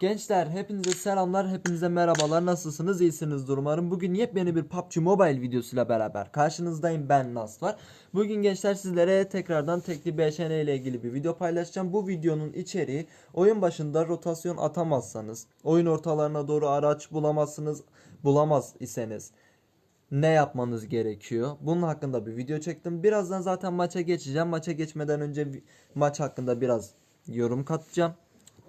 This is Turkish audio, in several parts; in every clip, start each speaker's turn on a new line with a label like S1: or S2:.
S1: Gençler hepinize selamlar, hepinize merhabalar. Nasılsınız? İyisinizdir umarım. Bugün yepyeni bir PUBG Mobile videosuyla beraber karşınızdayım. Ben Nas var. Bugün gençler sizlere tekrardan tekli BŞN ile ilgili bir video paylaşacağım. Bu videonun içeriği oyun başında rotasyon atamazsanız, oyun ortalarına doğru araç bulamazsınız, bulamaz iseniz ne yapmanız gerekiyor? Bunun hakkında bir video çektim. Birazdan zaten maça geçeceğim. Maça geçmeden önce maç hakkında biraz yorum katacağım.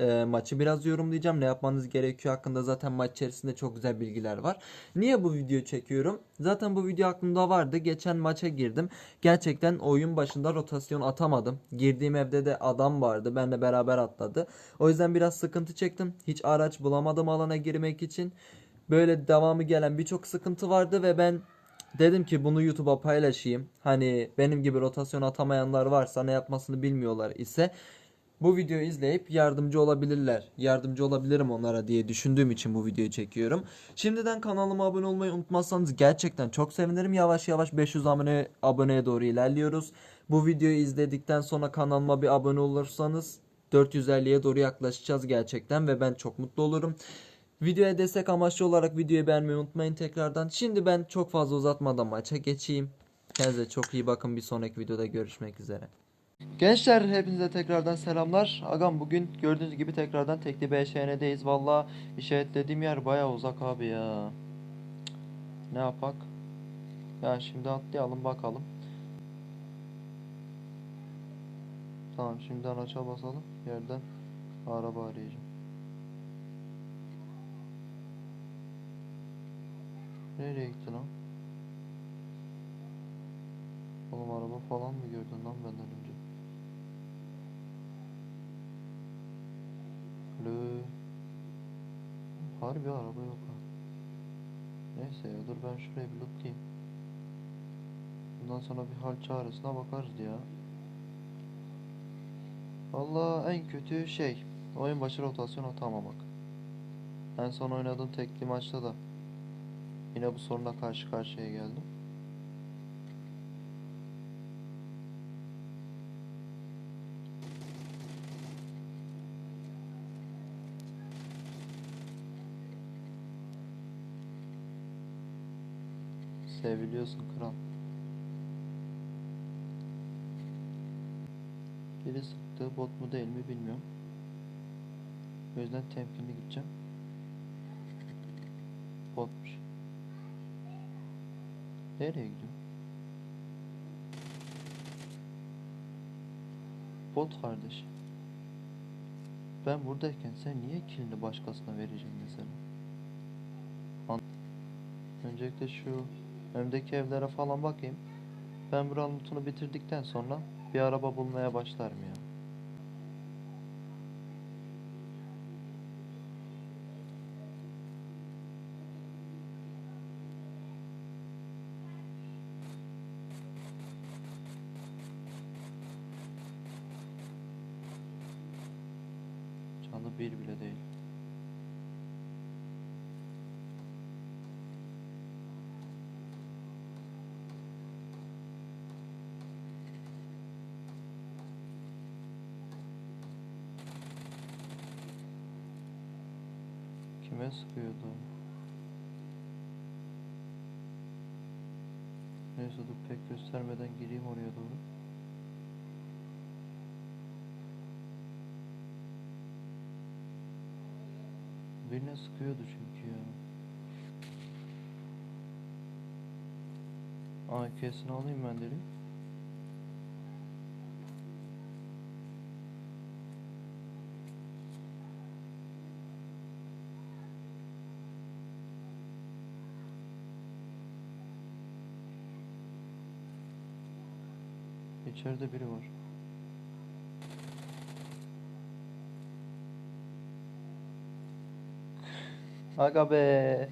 S1: Ee, maçı biraz yorumlayacağım. Ne yapmanız gerekiyor hakkında zaten maç içerisinde çok güzel bilgiler var. Niye bu videoyu çekiyorum? Zaten bu video aklımda vardı. Geçen maça girdim. Gerçekten oyun başında rotasyon atamadım. Girdiğim evde de adam vardı. Benle beraber atladı. O yüzden biraz sıkıntı çektim. Hiç araç bulamadım alana girmek için. Böyle devamı gelen birçok sıkıntı vardı ve ben dedim ki bunu YouTube'a paylaşayım. Hani benim gibi rotasyon atamayanlar varsa ne yapmasını bilmiyorlar ise bu videoyu izleyip yardımcı olabilirler. Yardımcı olabilirim onlara diye düşündüğüm için bu videoyu çekiyorum. Şimdiden kanalıma abone olmayı unutmazsanız gerçekten çok sevinirim. Yavaş yavaş 500 abone aboneye doğru ilerliyoruz. Bu videoyu izledikten sonra kanalıma bir abone olursanız 450'ye doğru yaklaşacağız gerçekten ve ben çok mutlu olurum. Videoya destek amaçlı olarak videoyu beğenmeyi unutmayın tekrardan. Şimdi ben çok fazla uzatmadan maça geçeyim. Kendinize çok iyi bakın. Bir sonraki videoda görüşmek üzere. Gençler hepinize tekrardan selamlar. Agam bugün gördüğünüz gibi tekrardan tekli BŞN'deyiz. Valla işaretlediğim yer baya uzak abi ya. Ne yapak? Ya şimdi atlayalım bakalım. Tamam şimdi araça basalım. Yerden araba arayacağım. Nereye gitti lan? Oğlum araba falan mı gördün lan benden önce? Harbi araba yok ha. Neyse ya dur ben şurayı bir lootlayayım. Bundan sonra bir hal çaresine bakarız ya. Valla en kötü şey oyun başı rotasyon atamamak. En son oynadığım tekli maçta da yine bu sorunla karşı karşıya geldim. Seviliyorsun kral. Biri sıktı bot mu değil mi bilmiyorum. O yüzden temkinli gideceğim. Botmuş. Nereye gidiyor? Bot kardeş. Ben buradayken sen niye kilini başkasına vereceksin mesela? Öncelikle şu önümdeki evlere falan bakayım. Ben buranın lootunu bitirdikten sonra bir araba bulmaya başlarım ya. Canı bir bile değil. Kime sıkıyordu? o? Neyse dur pek göstermeden gireyim oraya doğru. Birine sıkıyordu çünkü ya. AK'sini alayım ben direkt. İçeride biri var. Aga be.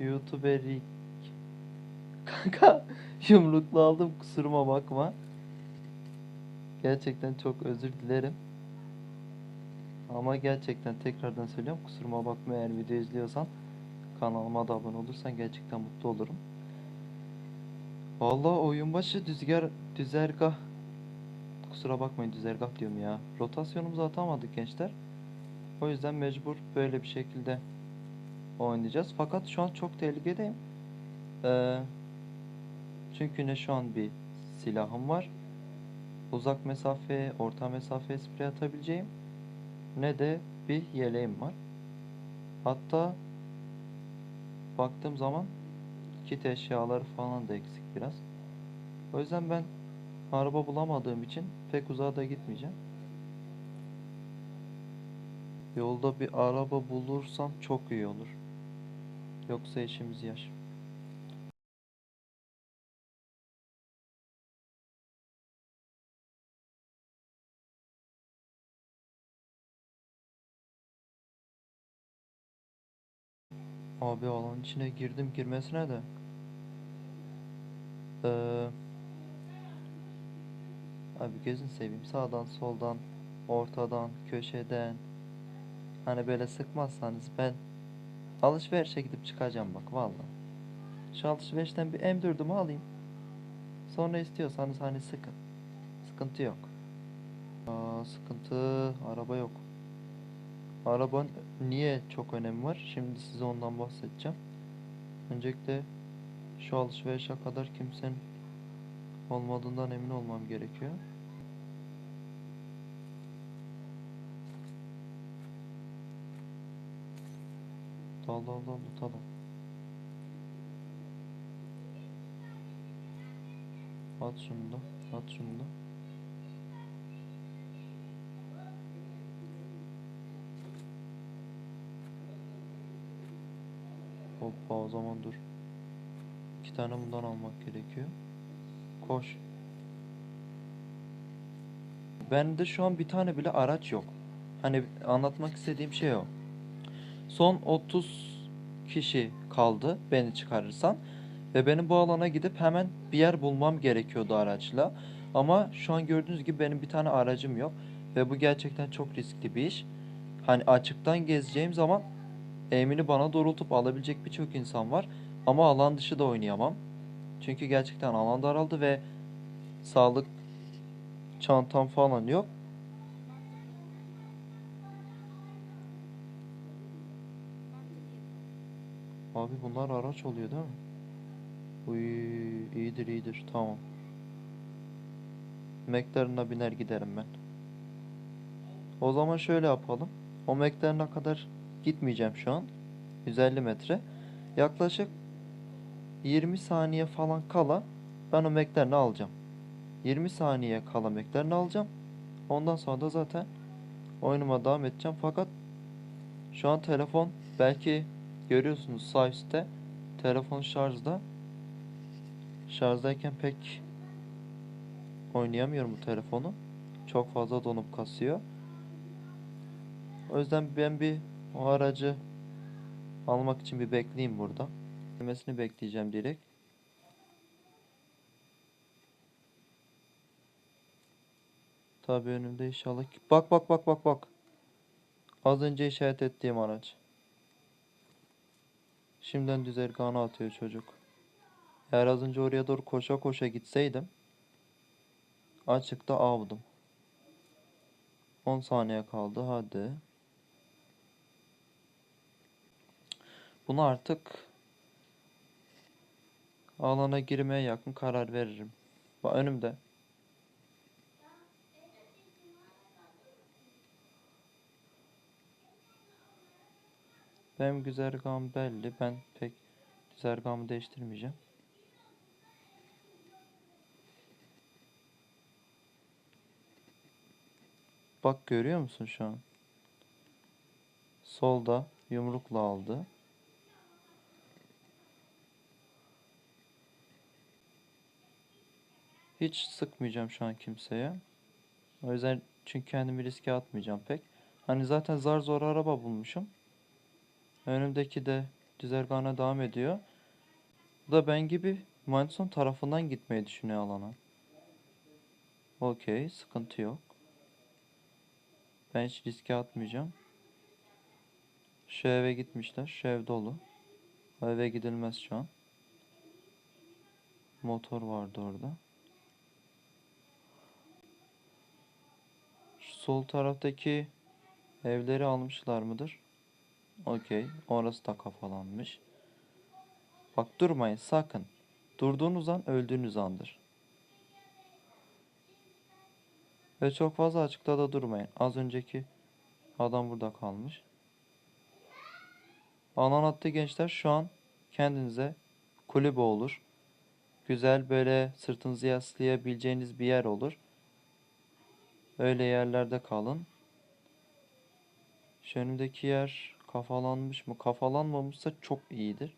S1: YouTuberik. Kanka yumruklu aldım kusuruma bakma. Gerçekten çok özür dilerim. Ama gerçekten tekrardan söylüyorum kusuruma bakma eğer video izliyorsan kanalıma da abone olursan gerçekten mutlu olurum. Vallahi oyun başı düzgar düzergah kusura bakmayın düzergah diyorum ya. Rotasyonumuzu atamadık gençler. O yüzden mecbur böyle bir şekilde oynayacağız. Fakat şu an çok tehlikedeyim. Ee, çünkü ne şu an bir silahım var. Uzak mesafe, orta mesafe sprey atabileceğim. Ne de bir yeleğim var. Hatta baktığım zaman kit eşyaları falan da eksik biraz. O yüzden ben araba bulamadığım için pek uzağa da gitmeyeceğim. Yolda bir araba bulursam çok iyi olur. Yoksa işimiz yaş. Abi alanın içine girdim girmesine de. Ee, abi gözün seveyim sağdan soldan ortadan köşeden hani böyle sıkmazsanız ben alışverişe gidip çıkacağım bak vallahi. Şu alışverişten bir M4'ümü alayım. Sonra istiyorsanız hani sıkın. Sıkıntı yok. Aa, sıkıntı araba yok. Arabanın niye çok önemi var? Şimdi size ondan bahsedeceğim. Öncelikle şu alışverişe kadar kimsenin olmadığından emin olmam gerekiyor. Dal dal dal tutalım. At şunu da, at şunu da. Hoppa o zaman dur. İki tane bundan almak gerekiyor. Koş. Bende şu an bir tane bile araç yok. Hani anlatmak istediğim şey o. Son 30 kişi kaldı beni çıkarırsan. Ve benim bu alana gidip hemen bir yer bulmam gerekiyordu araçla. Ama şu an gördüğünüz gibi benim bir tane aracım yok. Ve bu gerçekten çok riskli bir iş. Hani açıktan gezeceğim zaman eğimini bana doğrultup alabilecek birçok insan var. Ama alan dışı da oynayamam. Çünkü gerçekten alan daraldı ve sağlık çantam falan yok. Abi bunlar araç oluyor değil mi? Uy, iyidir iyidir tamam. McLaren'a biner giderim ben. O zaman şöyle yapalım. O McLaren'a kadar gitmeyeceğim şu an. 150 metre. Yaklaşık 20 saniye falan kala ben o McLaren'ı alacağım. 20 saniye kala McLaren'ı alacağım. Ondan sonra da zaten oyunuma devam edeceğim. Fakat şu an telefon belki görüyorsunuz sağ üstte telefon şarjda. Şarjdayken pek oynayamıyorum bu telefonu. Çok fazla donup kasıyor. O yüzden ben bir o aracı almak için bir bekleyeyim burada. Gelmesini bekleyeceğim direkt. Tabii önümde inşallah. Bak bak bak bak bak. Az önce işaret ettiğim araç. Şimdiden düzergahına atıyor çocuk. Eğer az önce oraya doğru koşa koşa gitseydim açıkta avdım. 10 saniye kaldı hadi. Bunu artık alana girmeye yakın karar veririm. Bak önümde. Benim güzergahım belli. Ben pek güzergahımı değiştirmeyeceğim. Bak görüyor musun şu an? Solda yumrukla aldı. Hiç sıkmayacağım şu an kimseye. O yüzden çünkü kendimi riske atmayacağım pek. Hani zaten zar zor araba bulmuşum. Önümdeki de düzergahına devam ediyor. Bu da ben gibi Manson tarafından gitmeyi düşünüyor alana. Okey, sıkıntı yok. Ben hiç riske atmayacağım. Şu eve gitmişler. Şu ev dolu. O eve gidilmez şu an. Motor vardı orada. Sol taraftaki evleri almışlar mıdır? Okey. Orası da kafalanmış. Bak durmayın sakın. Durduğunuz an öldüğünüz andır. Ve çok fazla açıkta da durmayın. Az önceki adam burada kalmış. Attı gençler şu an kendinize kulübe olur. Güzel böyle sırtınızı yaslayabileceğiniz bir yer olur. Öyle yerlerde kalın. Şu önümdeki yer kafalanmış mı? Kafalanmamışsa çok iyidir.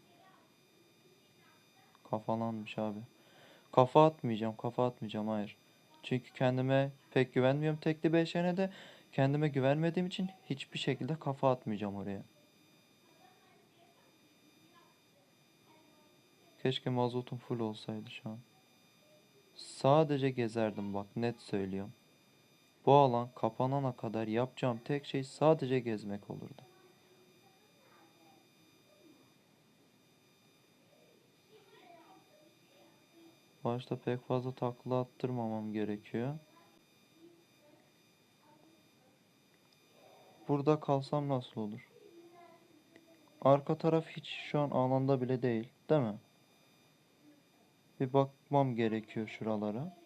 S1: Kafalanmış abi. Kafa atmayacağım, kafa atmayacağım hayır. Çünkü kendime pek güvenmiyorum tekli beşene de. Kendime güvenmediğim için hiçbir şekilde kafa atmayacağım oraya. Keşke mazotum full olsaydı şu an. Sadece gezerdim bak net söylüyorum. Bu alan kapanana kadar yapacağım tek şey sadece gezmek olurdu. Başta pek fazla takla attırmamam gerekiyor. Burada kalsam nasıl olur? Arka taraf hiç şu an alanda bile değil, değil mi? Bir bakmam gerekiyor şuralara.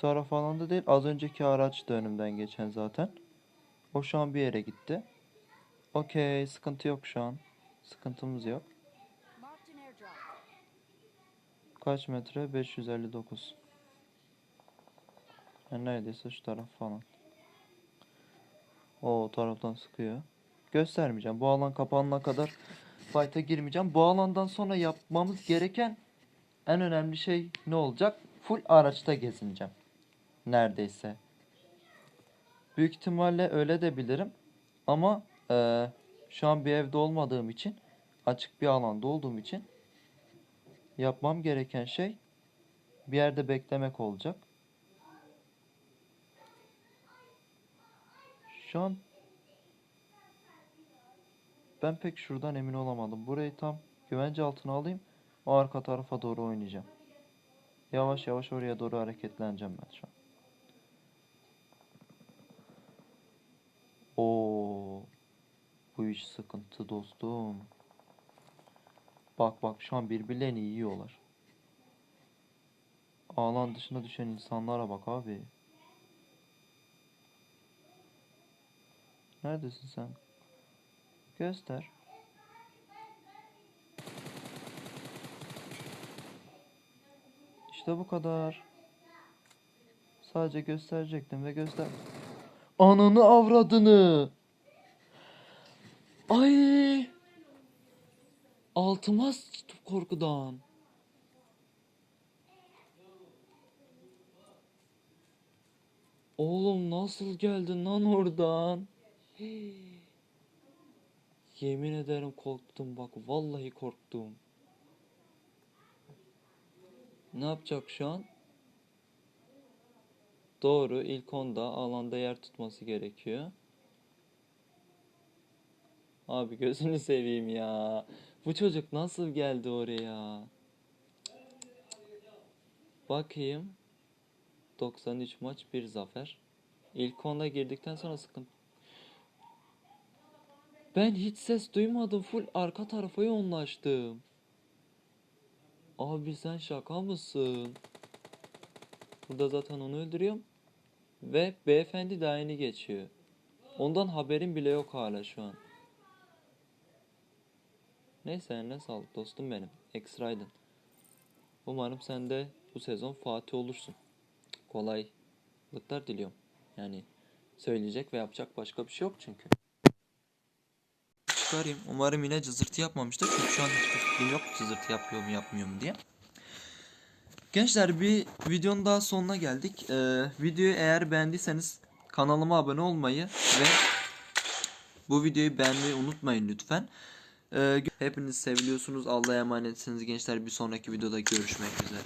S1: Şu taraf alanda değil, az önceki araç da önümden geçen zaten. O şu an bir yere gitti. Okey, sıkıntı yok şu an. Sıkıntımız yok. Kaç metre? 559. Yani neredeyse şu taraf falan. O, o taraftan sıkıyor. Göstermeyeceğim. Bu alan kapanana kadar fight'a girmeyeceğim. Bu alandan sonra yapmamız gereken en önemli şey ne olacak? Full araçta gezineceğim. Neredeyse. Büyük ihtimalle öyle de bilirim. Ama eee, şu an bir evde olmadığım için açık bir alanda olduğum için yapmam gereken şey bir yerde beklemek olacak. Şu an ben pek şuradan emin olamadım. Burayı tam güvence altına alayım. O arka tarafa doğru oynayacağım. Yavaş yavaş oraya doğru hareketleneceğim ben şu an. Oo, bu iş sıkıntı dostum. Bak bak şu an birbirlerini yiyorlar. Alan dışına düşen insanlara bak abi. Neredesin sen? Göster. İşte bu kadar. Sadece gösterecektim ve göster. Ananı avradını. Ay. Altıma sıçtım korkudan. Oğlum nasıl geldin lan oradan? Yemin ederim korktum bak vallahi korktum. Ne yapacak şu an? Doğru ilk onda alanda yer tutması gerekiyor. Abi gözünü seveyim ya. Bu çocuk nasıl geldi oraya? Bakayım. 93 maç bir zafer. İlk onda girdikten sonra sıkıntı. Ben hiç ses duymadım. Full arka tarafa yoğunlaştım. Abi sen şaka mısın? Burada zaten onu öldürüyorum. Ve beyefendi daha geçiyor. Ondan haberim bile yok hala şu an. Neyse eline sağlık dostum benim. Ekstraydın. Umarım sen de bu sezon Fatih olursun. Kolaylıklar diliyorum. Yani söyleyecek ve yapacak başka bir şey yok çünkü. Çıkarayım. Umarım yine cızırtı yapmamıştır. Çünkü şu an hiçbir fikrim yok cızırtı yapıyor mu yapmıyor mu diye. Gençler bir videonun daha sonuna geldik. Ee, videoyu eğer beğendiyseniz kanalıma abone olmayı ve bu videoyu beğenmeyi unutmayın lütfen. Ee, hepiniz seviliyorsunuz. Allah'a emanetsiniz gençler. Bir sonraki videoda görüşmek üzere.